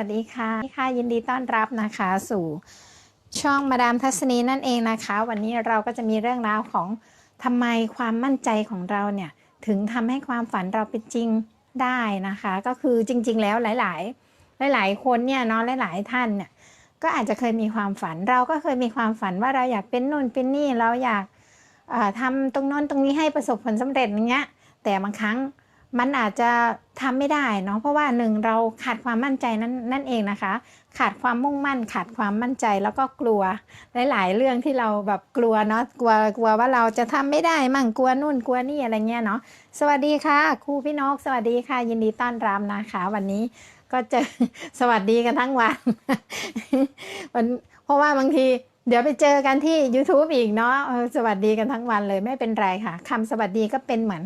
วัสดีค่ะค่ะ ยินดีต้อนรับนะคะสู่ช่องมาดามทัศนีนั่นเองนะคะ วันนี้เราก็จะมีเรื่องราวของทำไมความมั่นใจของเราเนี่ยถึงทำให้ความฝันเราเป็นจริงได้นะคะ ก็คือจริง ๆ แล้วหลาย ๆ หลาย ๆ คนเนี่ยเนาะหลาย ๆ ท่านเนี่ยก็อาจจะเคยมีความฝันเราก็เคยมีความฝันว่าเราอยากเป็นนู่นเป็นนี่เราอยากเอ่อทำตรงโน้นตรงนี้ให้ประสบผลสำเร็จอย่างเงี้ยแต่บางครั้ง มันอาจจะทำไม่ได้เนาะเพราะว่าหนึ่งเราขาดความมั่นใจนั่นนั่นเองนะคะ ขาดความมุ่งมั่น ขาดความมั่นใจแล้วก็กลัวหลาย ๆ เรื่องที่เราแบบกลัวเนาะกลัวกลัวว่าเราจะทำไม่ได้มั่งกลัวนู่นกลัวนี่อะไรเงี้ยเนาะสวัสดีค่ะครูพี่นกสวัสดีค่ะ ยินดีต้อนรับนะคะ วันนี้ก็เจะสวัสดีกันทั้งวันวัน เพราะว่าบางทีเดี๋ยวไปเจอกันที่ YouTube อีกเนาะสวัสดีกันทั้งวันเลยไม่เป็นไรค่ะคำสวัสดีก็เป็นเหมือน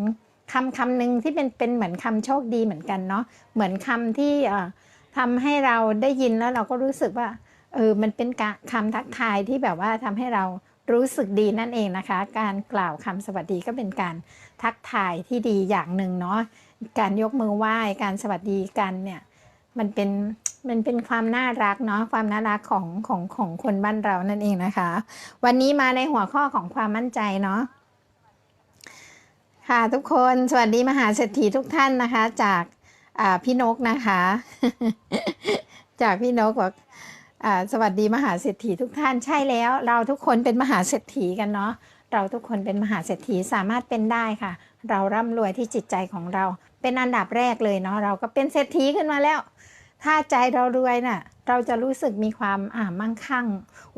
คำคำหนึ่งที่เป็นเป็นเหมือนคำโชคดีเหมือนกันเนาะเหมือนคำที่ทำให้เราได้ยินแล้วเราก็รู้สึกว่าเออมันเป็นกะคำทักทายที่แบบว่าทำให้เรารู้สึกดีนั่นเองนะคะ การกล่าวคำสวัสดีก็เป็นการทักทายที่ดีอย่างหนึ่งเนาะการยกมือไหว้การสวัสดีกันเนี่ยมันเป็นมันเป็นความน่ารักเนาะความน่ารักของของของคนบ้านเรานั่นเองนะคะ วันนี้มาในหัวข้อของความมั่นใจเนาะ ค่ะทุกคนสวัสดีมหาเศรษฐีทุกท่านนะคะ จากพี่นกนะคะ จากพี่นกบอกสวัสดีมหาเศรษฐีทุกท่านใช่แล้ว เราทุกคนเป็นมหาเศรษฐีกันเนาะเราทุกคนเป็นมหาเศรษฐีสามารถเป็นได้ค่ะ เราร่ำรวยที่จิตใจของเรา เป็นอันดับแรกเลยเนาะเราก็เป็นเศรษฐีขึ้นมาแล้ว ถ้าใจเรารวยน่ะ เราจะรู้สึกมีความอ่ามั่งคั่ง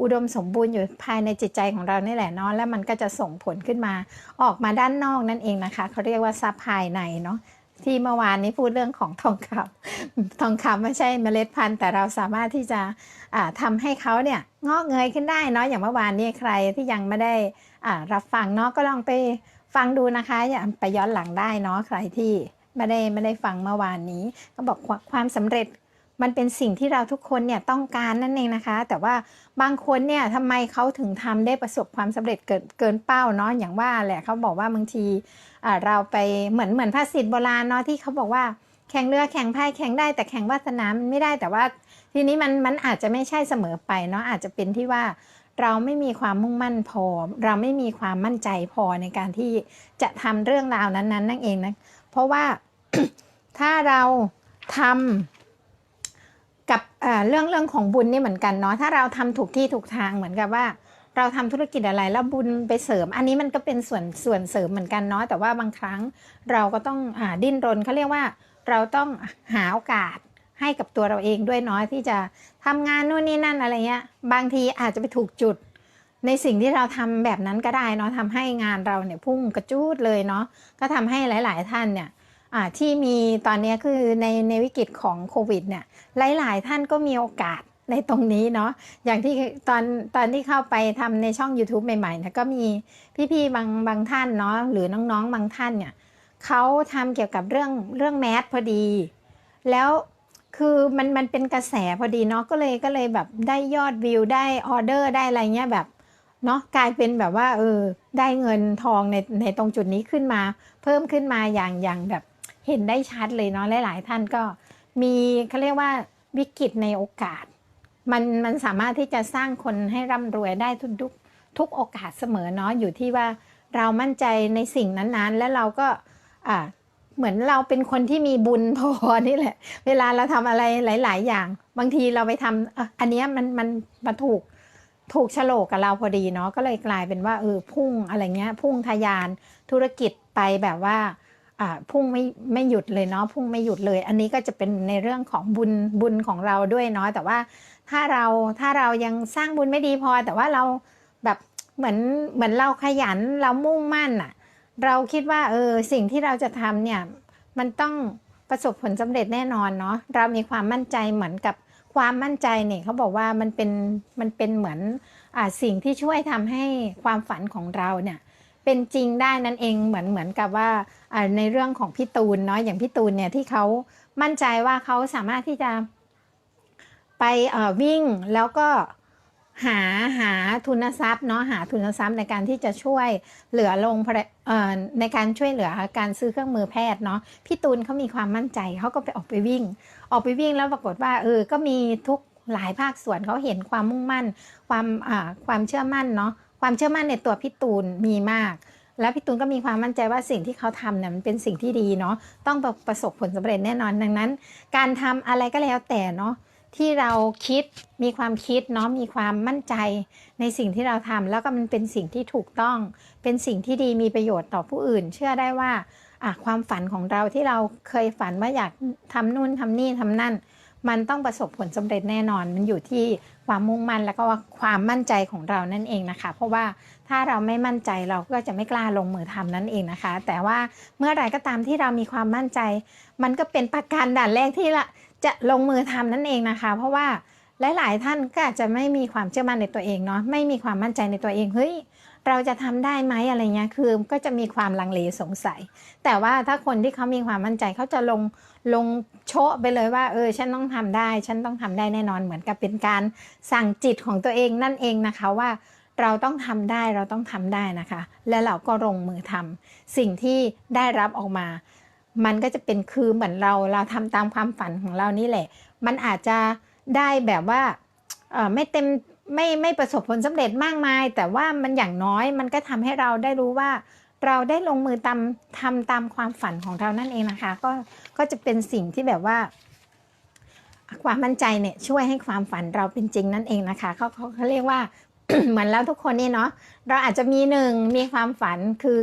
อุดมสมบูรณ์อยู่ภายในจิตใจของเรานี่แหละเนาะแล้วมันก็จะส่งผลขึ้นมา ออกมาด้านนอกนั่นเองนะคะเขาเรียกว่าซับภายในเนาะที่เมื่อวานนี้พูดเรื่องของทองคำทองคำไม่ใช่เมล็ดพันธุ์ แต่เราสามารถที่จะอ่าทำให้เขาเนี่ยงอกเงยขึ้นได้เนาะอย่างเมื่อวานนี้ใครที่ยังไม่ได้อ่ารับฟังเนาะก็ลองไปฟังดูนะคะอย่าไปย้อนหลังได้เนาะใครที่ไม่ได้ไม่ได้ฟังเมื่อวานนี้ ก็บอกความสำเร็จ มันเป็นสิ่งที่เราทุกคนเนี่ยต้องการนั่นเองนะคะ แต่ว่าบางคนเนี่ยทำไมเขาถึงทำได้ประสบความสำเร็จเกินเกินเป้าเนาะอย่างว่าแหละเขาบอกว่าบางทีเราไปเหมือนเหมือนภาษิตโบราณเนาะที่เขาบอกว่าแข่งเรือแข่งพายแข่งได้แต่แข่งวาสนามันไม่ได้แต่ว่า ทีนี้มันมันอาจจะไม่ใช่เสมอไปเนาะอาจจะเป็นที่ว่าเราไม่มีความมุ่งมั่นพอ เราไม่มีความมั่นใจพอในการที่จะทำเรื่องราวนั้น ๆ นั่นเองนะเพราะว่าถ้าเราทำ กับเรื่องเรื่องของบุญนี่เหมือนกันเนาะถ้าเราทำถูกที่ถูกทางเหมือนกับว่า เราทำธุรกิจอะไรแล้วบุญไปเสริม อันนี้มันก็เป็นส่วนส่วนเสริมเหมือนกันเนาะแต่ว่าบางครั้งเราก็ต้องอดิ้นรนเขาเรียกว่า เราต้องหาโอกาสให้กับตัวเราเองด้วยเนาะที่จะทำงานนู่นนี่นั่นอะไรเงี้ยบางทีอาจจะไปถูกจุด ในสิ่งที่เราทำแบบนั้นก็ได้เนาะทำให้งานเราเนี่ยพุ่งกระจูดเลยเนาะก็ทำให้หลาย ๆ ท่านเนี่ย ที่มีตอนนี้คือในในวิกฤตของโควิดเนี่ยหลาย ๆ ท่านก็มีโอกาสในตรงนี้เนาะอย่างที่ตอนตอนที่เข้าไปทำในช่อง YouTube ใหม่ๆนะก็มีพี่ๆบางบางท่านเนาะหรือน้องๆบางท่านเนี่ยเขาทำเกี่ยวกับเรื่องเรื่องแมสพอดี แล้วคือมันมันเป็นกระแสพอดีเนาะก็เลยก็เลยแบบได้ยอดวิวได้ออเดอร์ได้อะไรเงี้ยแบบเนาะกลายเป็นแบบว่าเออได้เงินทองในในตรงจุดนี้ขึ้นมา เพิ่มขึ้นมาอย่างอย่างแบบ เห็นได้ชัดเลยเนาะหลาย ๆ ท่านก็มีเขาเรียกว่าวิกฤตในโอกาส มันมันสามารถที่จะสร้างคนให้ร่ำรวยได้ทุกทุกทุกโอกาสเสมอเนาะอยู่ที่ว่าเรามั่นใจในสิ่งนั้นๆ แล้วเราก็อ่าเหมือนเราเป็นคนที่มีบุญพอนี่แหละ เวลาเราทำอะไรหลาย ๆ อย่าง บางทีเราไปทำเอ่ออันนี้มันมันมาถูกถูกโฉลกกับเราพอดีเนาะก็เลยกลายเป็นว่าเออพุ่งอะไรเงี้ย พุ่งทยานธุรกิจไปแบบว่า พุ่งไม่ไม่หยุดเลยเนาะพุ่งไม่หยุดเลย อันนี้ก็จะเป็นในเรื่องของบุญบุญของเราด้วยเนาะแต่ว่าถ้าเราถ้าเรายังสร้างบุญไม่ดีพอ แต่ว่าเราแบบเหมือนเหมือนเราขยันเรามุ่งมั่นอะเราคิดว่าเออสิ่งที่เราจะทำเนี่ยมันต้องประสบผลสำเร็จแน่นอนเนาะเรามีความมั่นใจเหมือนกับความมั่นใจเนี่ยเขาบอกว่ามันเป็นมันเป็นเหมือนอ่าสิ่งที่ช่วยทำให้ความฝันของเราเนี่ย เป็นจริงได้นั่นเองเหมือนเหมือนกับว่าในเรื่องของพี่ตูนเนาะอย่างพี่ตูนเนี่ยที่เขามั่นใจว่าเขาสามารถที่จะไปเอ่อวิ่งแล้วก็หาหาทุนทรัพย์เนาะหาทุนทรัพย์ในการที่จะช่วยเหลือลงเอ่อในการช่วยเหลือการซื้อเครื่องมือแพทย์เนาะพี่ตูนเขามีความมั่นใจเขาก็ไปออกไปวิ่ง ออกไปวิ่งแล้วปรากฏว่าเออก็มีทุกหลายภาคส่วนเขาเห็นความมุ่งมั่น ความอ่าความเชื่อมั่นเนาะ ความเชื่อมั่นในตัวพี่ตูนมีมาก แล้วพี่ตูนก็มีความมั่นใจว่าสิ่งที่เขาทำเนี่ยมันเป็นสิ่งที่ดีเนาะต้องประประสบผลสำเร็จแน่นอนดังนั้น การทำอะไรก็แล้วแต่เนาะที่เราคิดมีความคิดเนาะมีความมั่นใจในสิ่งที่เราทำแล้วก็มันเป็นสิ่งที่ถูกต้อง เป็นสิ่งที่ดีมีประโยชน์ต่อผู้อื่น เชื่อได้ว่าความฝันของเราที่เราเคยฝันว่าอยากทำนู่นทำนี่ทำนั่น มันต้องประสบผลสำเร็จแน่นอนมันอยู่ที่ ความมุ่งมั่นแล้วก็ความมั่นใจของเรานั่นเองนะคะ เพราะว่าถ้าเราไม่มั่นใจเราก็จะไม่กล้าลงมือทำนั่นเองนะคะ แต่ว่าเมื่อไรก็ตามที่เรามีความมั่นใจ มันก็เป็นประการด่านแรกที่ละจะลงมือทำนั่นเองนะคะ เพราะว่าหลาย ๆ ท่านก็อาจจะไม่มีความเชื่อมั่นในตัวเองเนาะไม่มีความมั่นใจในตัวเองเฮ้ย เราจะทำได้ไหมอะไรเงี้ยคือก็จะมีความลังเลสงสัย แต่ว่าถ้าคนที่เขามีความมั่นใจเขาจะลงลงโชะไปเลยว่า เออ ฉันต้องทำได้ ฉันต้องทำได้แน่นอนเหมือนกับเป็นการสั่งจิตของตัวเองนั่นเองนะคะว่าเราต้องทำได้เราต้องทำได้นะคะ และเราก็ลงมือทำสิ่งที่ได้รับออกมา มันก็จะเป็นคือเหมือนเราเราทำตามความฝันของเรานี่แหละ มันอาจจะได้แบบว่าเออไม่เต็ม ไม่ไม่ประสบผลสำเร็จมากมาย แต่ว่ามันอย่างน้อยมันก็ทำให้เราได้รู้ว่า เราได้ลงมือตามทำตามความฝันของเรานั่นเองนะคะ ก็ก็จะเป็นสิ่งที่แบบว่า ความมั่นใจเนี่ยช่วยให้ความฝันเราเป็นจริงนั่นเองนะคะเขาเขาเขาเรียกว่าเหมือนแล้วทุกคนนี่เนาะเราอาจจะมีหนึ่งมีความฝันคือ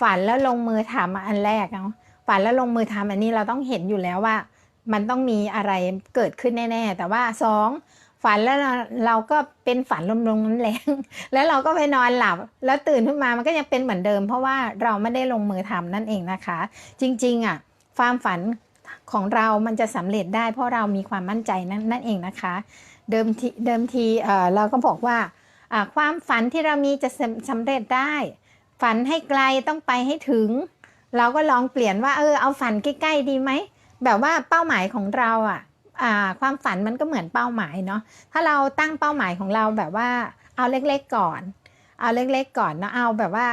ฝันแล้วลงมือทำอันแรกเนาะฝันแล้วลงมือทำอันนี้เราต้องเห็นอยู่แล้วว่า มันต้องมีอะไรเกิดขึ้นแน่ ๆ แต่ว่าสอง ฝันแล้วเราก็เป็นฝันลมๆนั้นแรงแล้วเราก็ไปนอนหลับ แล้วตื่นขึ้นมามันก็ยังเป็นเหมือนเดิม เพราะว่าเราไม่ได้ลงมือทำนั่นเองนะคะ จริงๆอะความฝันของเรามันจะสำเร็จได้เพราะเรามีความมั่นใจนั่นนั่นเองนะคะ เดิมทีเดิมทีเเราก็บอกว่าความฝันที่เรามีจะสำสำเร็จได้ ฝันให้ไกลต้องไปให้ถึง เราก็ลองเปลี่ยนว่าเออเอาฝันใกล้ๆดีไหมแบบว่าเป้าหมายของเราอะอ่า ความฝันมันก็เหมือนเป้าหมายเนาะถ้าเราตั้งเป้าหมายของเราแบบว่าเอาเล็กๆก่อน เอาเล็กๆก่อนเนอะเอาแบบว่า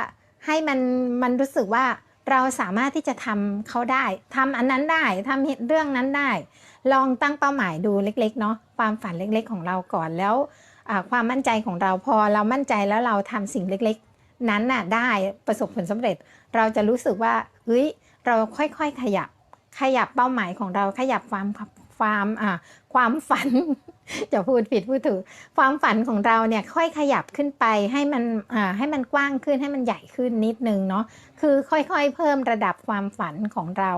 ให้มันมันรู้สึกว่าเราสามารถที่จะทำเขาได้ทำอันนั้นได้ทำเรื่องนั้นได้ ลองตั้งเป้าหมายดูเล็กๆเนาะความฝันเล็กๆของเราก่อนแล้วความมั่นใจของเราพอเรามั่นใจแล้วเราทำสิ่งเล็กๆ นั้นน่ะได้ประสบผลสำเร็จ เราจะรู้สึกว่าเฮ้ยเราค่อยๆขยับ ขยับเป้าหมายของเราขยับความ ความอ่าความฝัน จะพูดผิดพูดถูกความฝันของเราเนี่ยค่อยขยับขึ้นไปให้มันอ่าให้มันกว้างขึ้นให้มันใหญ่ขึ้นนิดนึงเนาะคือค่อยๆ เพิ่มระดับความฝันของเรา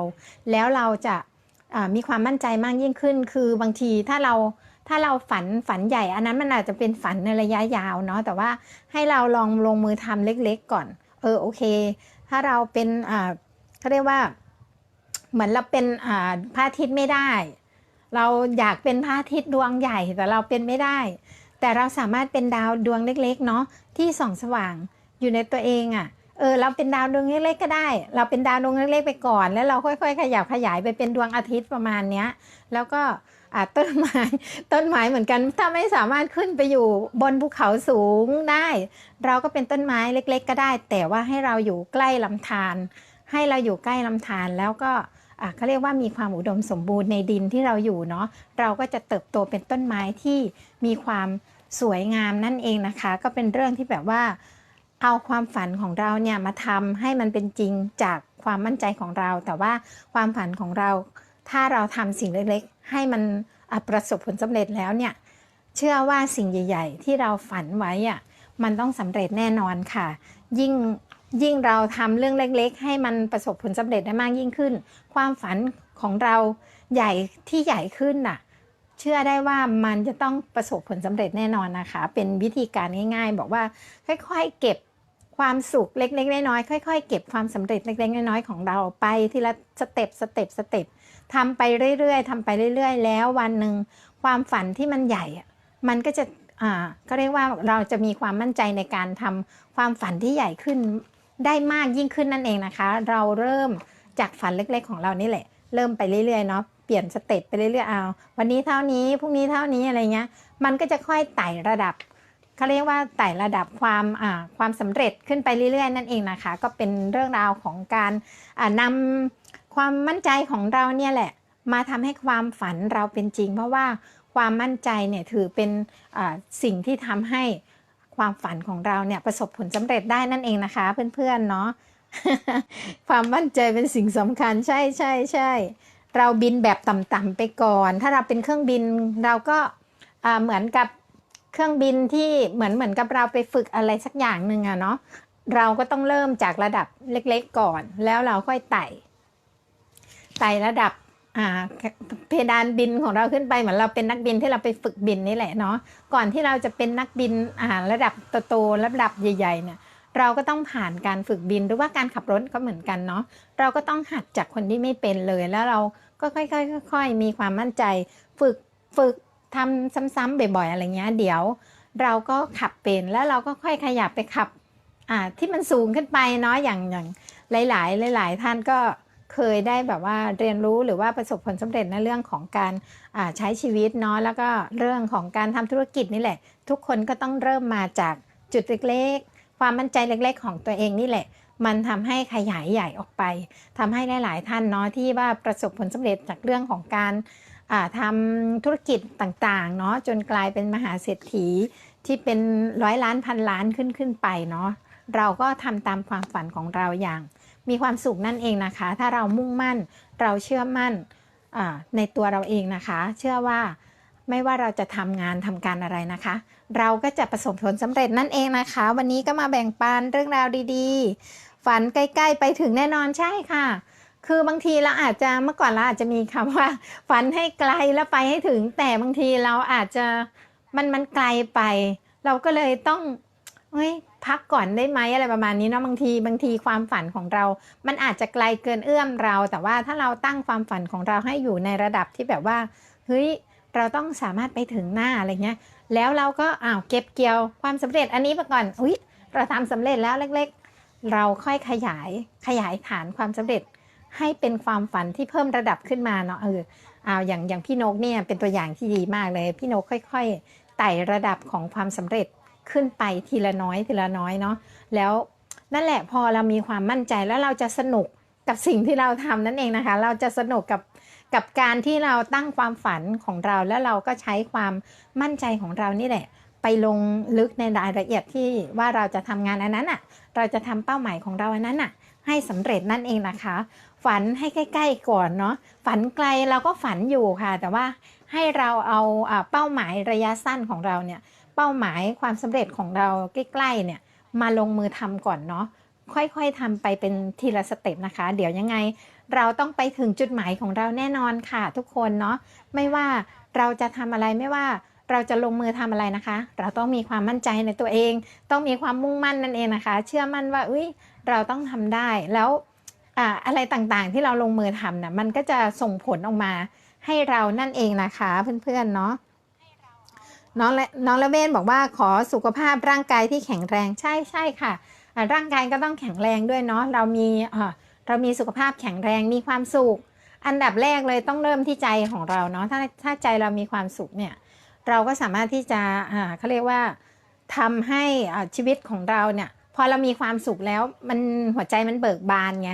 แล้วเราจะอ่ามีความมั่นใจมากยิ่งขึ้น คือบางทีถ้าเราถ้าเราฝันฝันใหญ่ อันนั้นมันอาจจะเป็นฝันในระยะยาวเนาะแต่ว่าให้เราลองลงมือทำเล็ก ๆ ก่อน เออโอเค ถ้าเราเป็นอ่าเขาเรียกว่า เหมือนเราเป็นอ่าพระอาทิตย์ไม่ได้ เราอยากเป็นพระอาทิตย์ดวงใหญ่แต่เราเป็นไม่ได้ แต่เราสามารถเป็นดาวดวงเล็กๆเนาะที่ส่องสว่างอยู่ในตัวเองอะ่ะเออเราเป็นดาวดวงเล็กๆก็ได้ เราเป็นดาวดวงเล็กๆไปก่อน แล้วเราค่อยๆ ขยับขยายไปเป็นดวงอาทิตย์ประมาณเนี้ย แล้วก็ต้นไม้ต้นไม้เหมือนกัน ถ้าไม่สามารถขึ้นไปอยู่บนภูเขาสูงได้ เราก็เป็นต้นไม้เล็ก ๆ ก็ได้ แต่ว่าให้เราอยู่ใกล้ลำธารให้เราอยู่ใกล้ลำธารแล้วก็ เขาเรียกว่ามีความอุดมสมบูรณ์ในดินที่เราอยู่เนาะเราก็จะเติบโตเป็นต้นไม้ที่มีความสวยงามนั่นเองนะคะ ก็เป็นเรื่องที่แบบว่า เอาความฝันของเราเนี่ยมาทำให้มันเป็นจริงจากความมั่นใจของเรา แต่ว่าความฝันของเรา ถ้าเราทำสิ่งเล็กๆ ให้มันประสบผลสำเร็จแล้วเนี่ยเชื่อว่าสิ่งใหญ่ ๆ ที่เราฝันไว้อะมันต้องสำเร็จแน่นอนค่ะ ยิ่ง ยิ่งเราทำเรื่องเล็ก ๆ ให้มันประสบผลสำเร็จได้มากยิ่งขึ้น ความฝันของเราใหญ่ที่ใหญ่ขึ้นน่ะ เชื่อได้ว่ามันจะต้องประสบผลสำเร็จแน่นอนนะคะ เป็นวิธีการง่าย ๆ บอกว่าค่อย ๆ เก็บความสุขเล็กๆน้อยๆค่อย ๆ เก็บความสำเร็จเล็กๆน้อยๆของเราไปทีละสเต็ปสเต็ปสเต็ปทำไปเรื่อยๆทำไปเรื่อย ๆ แล้ววันหนึ่งความฝันที่มันใหญ่ มันก็จะอ่าก็เรียกว่าเราจะมีความมั่นใจในการทำความฝันที่ใหญ่ขึ้น ได้มากยิ่งขึ้นนั่นเองนะคะ เราเริ่มจากฝันเล็กๆของเรานี่แหละ เริ่มไปเรื่อยๆเนาะเปลี่ยนสเต็ปไปเรื่อยๆเอาวันนี้เท่านี้พรุ่งนี้เท่านี้อะไรเงี้ย มันก็จะค่อยไต่ระดับเขาเรียกว่าไต่ระดับความความสำเร็จขึ้นไปเรื่อยๆ นั่นเองนะคะ ก็เป็นเรื่องราวของการอ่านำความมั่นใจของเราเนี่ยแหละ มาทำให้ความฝันเราเป็นจริง เพราะว่าความมั่นใจเนี่ยถือเป็นสิ่งที่ทำให้ ความฝันของเราเนี่ยประสบผลสำเร็จได้นั่นเองนะคะเพื่อนๆเนาะความมั่นใจเป็นสิ่งสำคัญใช่ใช่ใช่เราบินแบบต่ำๆไปก่อน ถ้าเราเป็นเครื่องบินเราก็เหมือนกับเครื่องบินที่เหมือนเหมือนกับเราไปฝึกอะไรสักอย่างหนึ่งอะเนาะเราก็ต้องเริ่มจากระดับเล็กๆก่อน แล้วเราค่อยไต่ไต่ระดับ อ่าเพดานบินของเราขึ้นไปเหมือนเราเป็นนักบินที่เราไปฝึกบินนี่แหละเนาะก่อนที่เราจะเป็นนักบินอ่าระดับโตๆระดับใหญ่ๆเนี่ยเราก็ต้องผ่านการฝึกบินหรือว่าการขับรถก็เหมือนกันเนาะเราก็ต้องหัดจากคนที่ไม่เป็นเลยแล้วเราก็ค่อยๆค่อยๆมีความมั่นใจ ฝึกฝึกทำซ้ำๆบ่อยๆอะไรเงี้ยเดี๋ยว เราก็ขับเป็นแล้วเราก็ค่อยขยับไปขับอ่าที่มันสูงขึ้นไปเนาะอย่างอย่างหลาย ๆ หลาย ๆ ท่านก็ เคยได้แบบว่าเรียนรู้หรือว่าประสบผลสำเร็จในเรื่องของการใช้ชีวิตเนาะแล้วก็เรื่องของการทำธุรกิจนี่แหละ ทุกคนก็ต้องเริ่มมาจากจุดเล็กๆ ความมั่นใจเล็กๆ ของตัวเองนี่แหละ มันทำให้ขยายใหญ่ออกไปทำให้หลาย ๆ ท่านเนาะที่ว่าประสบผลสำเร็จจากเรื่องของการอ่าทำธุรกิจต่างๆเนาะจนกลายเป็นมหาเศรษฐีที่เป็นร้อยล้านพันล้านขึ้นขึ้นไปเนาะเราก็ทำตามความฝันของเราอย่าง มีความสุขนั่นเองนะคะ ถ้าเรามุ่งมั่นเราเชื่อมั่นในตัวเราเองนะคะ เชื่อว่าไม่ว่าเราจะทำงานทำการอะไรนะคะ เราก็จะประสบผลสำเร็จนั่นเองนะคะ วันนี้ก็มาแบ่งปันเรื่องราวดีๆ ฝันใกล้ๆไปถึงแน่นอนใช่ค่ะ คือบางทีเราอาจจะเมื่อก่อนเราอาจจะมีคำว่า ฝันให้ไกลแล้วไปให้ถึง แต่บางทีเราอาจจะมันมันไกลไป เราก็เลยต้อง เฮ้ยพักก่อนได้ไหมอะไรประมาณนี้เนาะบางทีบางทีความฝันของเรา มันอาจจะไกลเกินเอื้อมเรา แต่ว่าถ้าเราตั้งความฝันของเราให้อยู่ในระดับที่แบบว่าเฮ้ยเราต้องสามารถไปถึงหน้าอะไรเงี้ย แล้วเราก็อ้าวเก็บเกี่ยวความสำเร็จอันนี้ไปก่อนอุ้ยเราทำสำเร็จแล้วเล็กๆ เราค่อยขยายขยายฐานความสำเร็จ ให้เป็นความฝันที่เพิ่มระดับขึ้นมาเนาะเออเอาอย่างอย่างพี่นกเนี่ยเป็นตัวอย่างที่ดีมากเลย พี่นกค่อย ๆไต่ระดับของความสำเร็จ ขึ้นไปทีละน้อยทีละน้อยเนาะแล้วนั่นแหละพอเรามีความมั่นใจแล้วเราจะสนุกกับสิ่งที่เราทำนั่นเองนะคะ เราจะสนุกกับกับการที่เราตั้งความฝันของเราแล้วเราก็ใช้ความมั่นใจของเรานี่แหละ ไปลงลึกในรายละเอียดที่ว่าเราจะทำงานอันนั้นอะ เราจะทำเป้าหมายของเราอันนั้นอะ ให้สำเร็จนั่นเองนะคะ ฝันให้ใกล้ ๆ ก่อนเนาะฝันไกลเราก็ฝันอยู่ค่ะ แต่ว่าให้เราเอาอ่าเป้าหมายระยะสั้นของเราเนี่ย เป้าหมายความสำเร็จของเราใกล้ๆเนี่ยมาลงมือทำก่อนเนาะค่อยๆทำไปเป็นทีละสเต็ปนะคะ เดี๋ยวยังไงเราต้องไปถึงจุดหมายของเราแน่นอนค่ะทุกคนเนาะไม่ว่าเราจะทำอะไรไม่ว่าเราจะลงมือทำอะไรนะคะ เราต้องมีความมั่นใจในตัวเอง ต้องมีความมุ่งมั่นนั่นเองนะคะ เชื่อมั่นว่าอุ้ยเราต้องทำได้แล้วอ่าอะไรต่างๆที่เราลงมือทำนะ่ะมันก็จะส่งผลออกมาให้เรานั่นเองนะคะเพื่อนๆเนาะ น้องและน้องละเวนบอกว่าขอสุขภาพร่างกายที่แข็งแรงใช่ใช่ค่ะ ร่างกายก็ต้องแข็งแรงด้วยเนาะเรามีเรามีสุขภาพแข็งแรงมีความสุข อันดับแรกเลยต้องเริ่มที่ใจของเราเนาะถ้าถ้าใจเรามีความสุขเนี่ยเราก็สามารถที่จะเขาเรียกว่าทำให้ชีวิตของเราเนี่ยพอเรามีความสุขแล้วมันหัวใจมันเบิกบานไง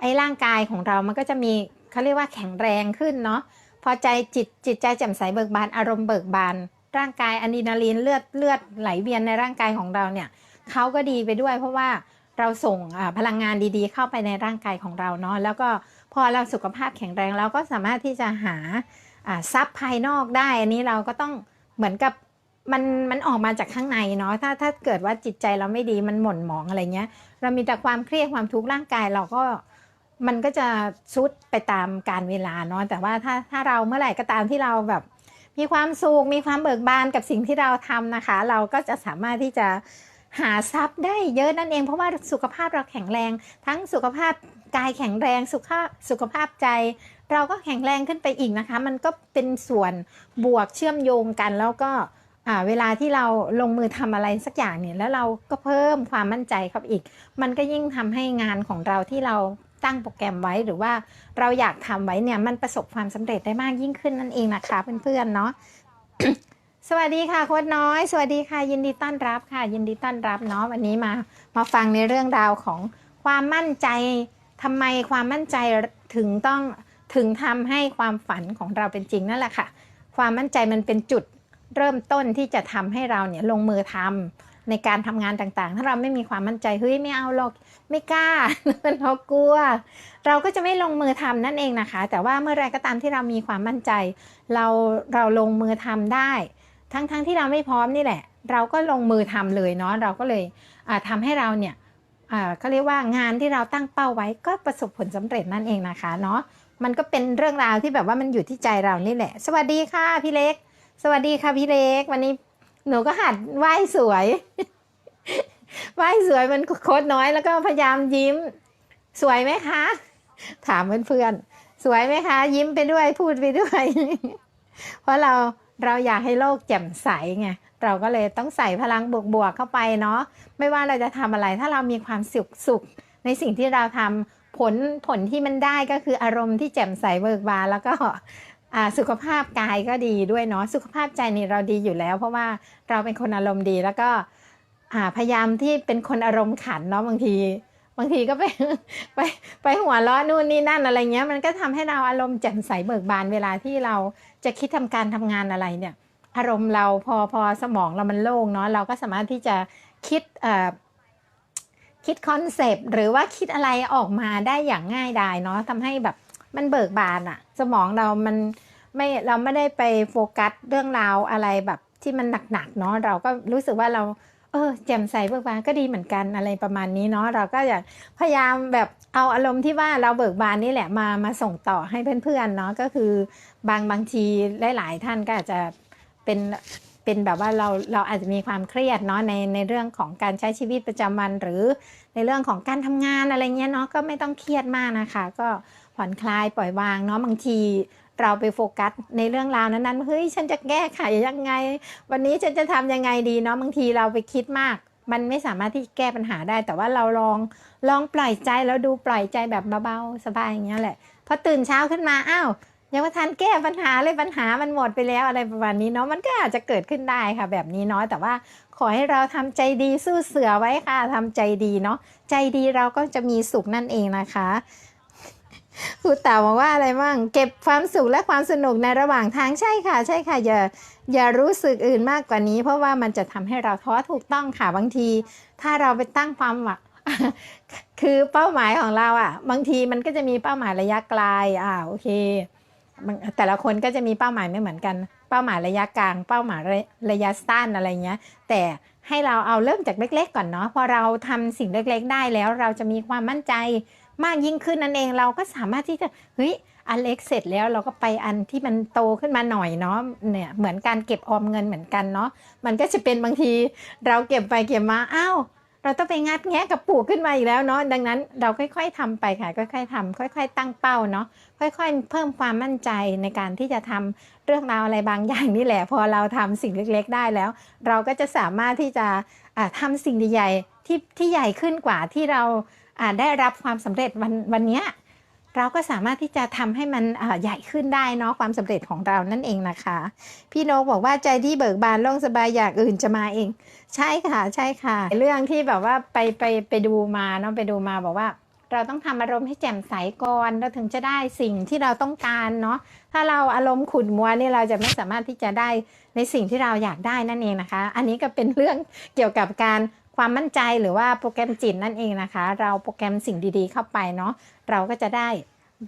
ไอ้ร่างกายของเรามันก็จะมีเขาเรียกว่าแข็งแรงขึ้นเนาะพอใจจิตจิตใจแจ่มใสเบิกบานอารมณ์เบิกบาน ร่างกายอะดรีนาลีนเลือดเลือดไหลเวียนในร่างกายของเราเนี่ยเขาก็ดีไปด้วย เพราะว่าเราส่งพลังงานดีๆ เข้าไปในร่างกายของเราเนาะแล้วก็พอเราสุขภาพแข็งแรงเราก็สามารถที่จะหาทรัพย์ภายนอกได้ อันนี้เราก็ต้องเหมือนกับมันมันออกมาจากข้างในเนาะถ้าถ้าเกิดว่าจิตใจเราไม่ดีมันหม่นหมองอะไรเงี้ย เรามีแต่ความเครียดความทุกข์ร่างกายเราก็มันก็จะซุดไปตามการเวลาเนาะแต่ว่าถ้าถ้าเราเมื่อไหร่ก็ตามที่เราแบบ มีความสุขมีความเบิกบานกับสิ่งที่เราทำนะคะ เราก็จะสามารถที่จะหาทรัพย์ได้เยอะนั่นเอง เพราะว่าสุขภาพเราแข็งแรง ทั้งสุขภาพกายแข็งแรงสุขภาพสุขภาพใจ เราก็แข็งแรงขึ้นไปอีกนะคะ มันก็เป็นส่วนบวกเชื่อมโยงกันแล้วก็เวลาที่เราลงมือทำอะไรสักอย่างเนี่ยแล้วเราก็เพิ่มความมั่นใจเข้าไปอีก มันก็ยิ่งทำให้งานของเราที่เรา ตั้งโปรแกรมไว้ หรือว่าเราอยากทำไว้เนี่ยมันประสบความสำเร็จได้มากยิ่งขึ้นนั่นเองนะคะเพื่อนๆเนาะสวัสดีค่ะโค้ดน้อย สวัสดีค่ะ ยินดีต้อนรับค่ะ ยินดีต้อนรับเนาะวันนี้มามาฟังในเรื่องราวของความมั่นใจทำไมความมั่นใจถึงต้องถึงทำให้ความฝันของเราเป็นจริงนั่นแหละค่ะ ความมั่นใจมันเป็นจุดเริ่มต้นที่จะทำให้เราเนี่ยลงมือทำ ในการทำงานต่างๆ ถ้าเราไม่มีความมั่นใจเฮ้ยไม่เอาหรอกไม่กล้าเรากลัว เราก็จะไม่ลงมือทำนั่นเองนะคะ แต่ว่าเมื่อไรก็ตามที่เรามีความมั่นใจ เราเราลงมือทำได้ ทั้งๆทที่เราไม่พร้อมนี่แหละ เราก็ลงมือทำเลยเนาะเราก็เลยอ่าทำให้เราเนี่ยเขาเรียกว่างานที่เราตั้งเป้าไว้ก็ประสบผลสำเร็จนั่นเองนะคะเนาะมันก็เป็นเรื่องราวที่แบบว่ามันอยู่ที่ใจเรานี่แหละ สวัสดีค่ะพี่เล็ก สวัสดีค่ะพี่เล็ก วันนี้ หนูก็หัดไหว้สวยไหว้สวยมันโคตรน้อยแล้วก็พยายามยิ้ม สวยไหมคะ ถามเพื่อนๆสวยไหมคะ ยิ้มไปด้วยพูดไปด้วย เพราะเราเราอยากให้โลกแจ่มใสไงเราก็เลยต้องใส่พลังบวกๆเข้าไปเนาะไม่ว่าเราจะทำอะไร ถ้าเรามีความสุขสุข ในสิ่งที่เราทำผลผลที่มันได้ก็คืออารมณ์ที่แจ่มใสเบิกบานแล้วก็ สุขภาพกายก็ดีด้วยเนาะสุขภาพใจนี่เราดีอยู่แล้ว เพราะว่าเราเป็นคนอารมณ์ดีแล้วก็พยายามที่เป็นคนอารมณ์ขันเนาะบางที บางทีก็ไปไปไปหัวเราะนู่นนี่นั่นอะไรเงี้ย มันก็ทำให้เราอารมณ์แจ่มใสเบิกบานเวลาที่เราจะคิดทำการทำงานอะไรเนี่ย อารมณ์เราพอพอสมองเรามันโล่งเนาะเราก็สามารถที่จะคิดคิดคอนเซปต์หรือว่าคิดอะไรออกมาได้อย่างง่ายดายเนาะทำให้แบบมันเบิกบานอะสมองเรามัน ไม่เราไม่ได้ไปโฟกัสเรื่องราวอะไรแบบที่มันหนักๆเนาะเราก็รู้สึกว่าเราเออแจ่มใสเบิกบานก็ดีเหมือนกันอะไรประมาณนี้เนาะเราก็อยากพยายามแบบเอาอารมณ์ที่ว่าเราเบิกบานนี่แหละมามาส่งต่อให้เพื่อนๆเนาะก็คือบางบางทีหลายๆท่านก็อาจจะเป็นเป็นแบบว่าเราเราอาจจะมีความเครียดเนาะในในเรื่องของการใช้ชีวิตประจำวัน หรือในเรื่องของการทำงานอะไรเงี้ยเนาะก็ไม่ต้องเครียดมากนะคะ ก็ผ่อนคลายปล่อยวางเนาะบางที เราไปโฟกัสในเรื่องราวนั้นๆเฮ้ยฉันจะแก้ไขยังไง วันนี้ฉันจะทำยังไงดีเนาะบางทีเราไปคิดมาก มันไม่สามารถที่แก้ปัญหาได้ แต่ว่าเราลองลองปล่อยใจแล้วดูปล่อยใจแบบเบาๆสบายอย่างเงี้ยแหละพอตื่นเช้าขึ้นมาอ้าวยังไม่ทันแก้ปัญหาเลยปัญหามันหมดไปแล้วอะไรประมาณนี้เนาะมันก็อาจจะเกิดขึ้นได้ค่ะ แบบนี้เนาะแต่ว่าขอให้เราทำใจดีสู้เสือไว้ค่ะทำใจดีเนาะใจดีเราก็จะมีสุขนั่นเองนะคะ ครูเต่าบอกว่าอะไรบ้างเก็บความสุขและความสนุกในระหว่างทางใช่ค่ะ ใช่ค่ะอย่าอย่ารู้สึกอื่นมากกว่านี้ เพราะว่ามันจะทำให้เราท้อถูกต้องค่ะบางที ถ้าเราไปตั้งความหวังคือเป้าหมายของเราอะ บางทีมันก็จะมีเป้าหมายระยะไกลอ่าโอเค แต่ละคนก็จะมีเป้าหมายไม่เหมือนกัน เป้าหมายระยะกลาง เป้าหมายระระยะสั้นอะไรเงี้ย แต่ให้เราเอาเริ่มจากเล็ก ๆ ก่อนเนาะพอเราทำสิ่งเล็ก ๆ ได้แล้ว เราจะมีความมั่นใจ มากยิ่งขึ้นนั่นเองเราก็สามารถที่จะเฮ้ยอันเล็กเสร็จแล้วเราก็ไปอันที่มันโตขึ้นมาหน่อยเนาะเนี่ยเหมือนการเก็บออมเงินเหมือนกันเนาะมันก็จะเป็นบางทีเราเก็บไปเก็บมาอ้าวเราต้องไปงัดแงะกับปูกขึ้นมาอีกแล้วเนาะดังนั้นเราค่อย ๆทำไปค่ะค่อย ๆทำค่อย ๆ ตั้งเป้าเนาะค่อย ๆ เพิ่มความมั่นใจในการที่จะทำเรื่องราวอะไรบางอย่างนี่แหละ พอเราทำสิ่งเล็ก ๆ ได้แล้ว เราก็จะสามารถที่จะอ่าทำสิ่งใหญ่ที่ที่ใหญ่ขึ้นกว่าที่เรา ได้รับความสำเร็จวันวันนี้เราก็สามารถที่จะทำให้มันใหญ่ขึ้นได้เนาะความสำเร็จของเรานั่นเองนะคะ พี่นกบอกว่าใจที่เบิกบานโล่งสบายอย่างอื่นจะมาเอง ใช่ค่ะใช่ค่ะ เรื่องที่แบบว่าไปไปไปดูมาเนาะไปดูมาบอกว่า เราต้องทำอารมณ์ให้แจ่มใสก่อนเราถึงจะได้สิ่งที่เราต้องการเนาะถ้าเราอารมณ์ขุ่นมัวนี่เราจะไม่สามารถที่จะได้ในสิ่งที่เราอยากได้นั่นเองนะคะ อันนี้ก็เป็นเรื่องเกี่ยวกับการ ความมั่นใจหรือว่าโปรแกรมจิตนั่นเองนะคะ เราโปรแกรมสิ่งดีๆ เข้าไปเนาะเราก็จะได้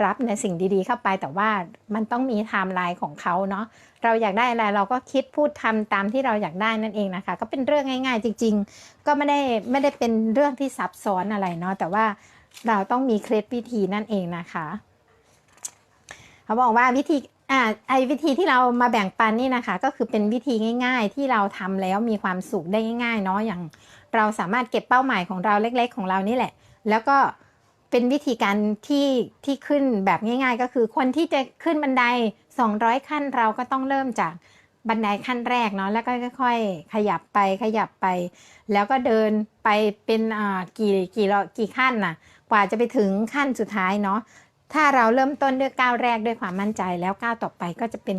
รับในสิ่งดีๆเข้าไปแต่ว่ามันต้องมีไทม์ไลน์ของเขาเนาะเราอยากได้อะไรเราก็คิดพูดทำตามที่เราอยากได้นั่นเองนะคะ ก็เป็นเรื่องง่ายๆจริง ๆ ก็ไม่ได้ไม่ได้เป็นเรื่องที่ซับซ้อนอะไรเนาะแต่ว่าเราต้องมีเคล็ดวิธีนั่นเองนะคะ เขาบอกว่าวิธีอ่าไอวิธีที่เรามาแบ่งปันนี่นะคะ ก็คือเป็นวิธีง่าย ๆ ที่เราทำแล้วมีความสุขได้ง่ายๆเนาะอย่าง เราสามารถเก็บเป้าหมายของเราเล็ก ๆ ของเรานี่แหละ แล้วก็เป็นวิธีการที่ที่ขึ้นแบบง่าย ๆ ก็คือคนที่จะขึ้นบันได 200 ขั้นเราก็ต้องเริ่มจากบันไดขั้นแรกเนาะแล้วก็ค่อยๆ ขยับไปขยับไป แล้วก็เดินไปเป็นอ่ากี่กี่กี่ขั้นน่ะ กว่าจะไปถึงขั้นสุดท้ายเนาะถ้าเราเริ่มต้นด้วยก้าวแรกด้วยความมั่นใจแล้วก้าวต่อไปก็จะเป็น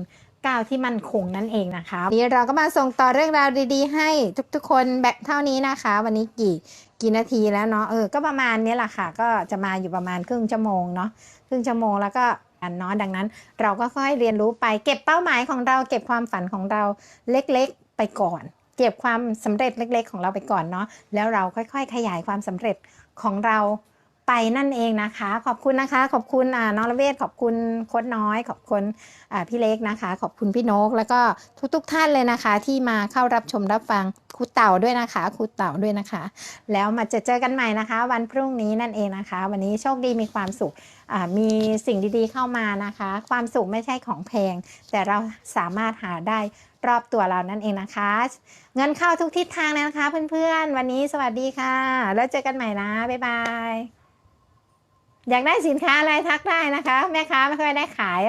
ก้าวที่มั่นคงนั่นเองนะคะนี้เราก็มาส่งต่อเรื่องราวดีๆ ให้ทุกๆคนแบบเท่านี้นะคะ วันนี้กี่กี่นาทีแล้วเนาะเออก็ประมาณนี้แหละค่ะ ก็จะมาอยู่ประมาณครึ่งชั่วโมงเนาะครึ่งชั่วโมงแล้วก็อันเนาะดังนั้น เราก็ค่อยเรียนรู้ไปเก็บเป้าหมายของเรา เก็บความฝันของเราเล็กๆไปก่อน เก็บความสำเร็จเล็ก ๆ ของเราไปก่อนเนาะแล้วเราค่อย ๆ ขยายความสำเร็จของเรา ไปนั่นเองนะคะ ขอบคุณนะคะ ขอบคุณน้องระเวศขอบคุณโค้ดน้อย ขอบคุณพี่เล็กนะคะ ขอบคุณพี่นก แล้วก็ทุกๆท่านเลยนะคะ ที่มาเข้ารับชมรับฟังครูเต่าด้วยนะคะครูเต่าด้วยนะคะ แล้วมาเจอเจอกันใหม่นะคะ วันพรุ่งนี้นั่นเองนะคะ วันนี้โชคดีมีความสุขมีสิ่งดีๆเข้ามานะคะ ความสุขไม่ใช่ของแพง แต่เราสามารถหาได้รอบตัวเรานั่นเองนะคะ เงินเข้าทุกทิศทางนะคะเพื่อนๆ วันนี้สวัสดีค่ะ แล้วเจอกันใหม่นะ บ๊ายบาย อยากได้สินค้าอะไรทักได้นะคะ แม่ค้าไม่ค่อยได้ขาย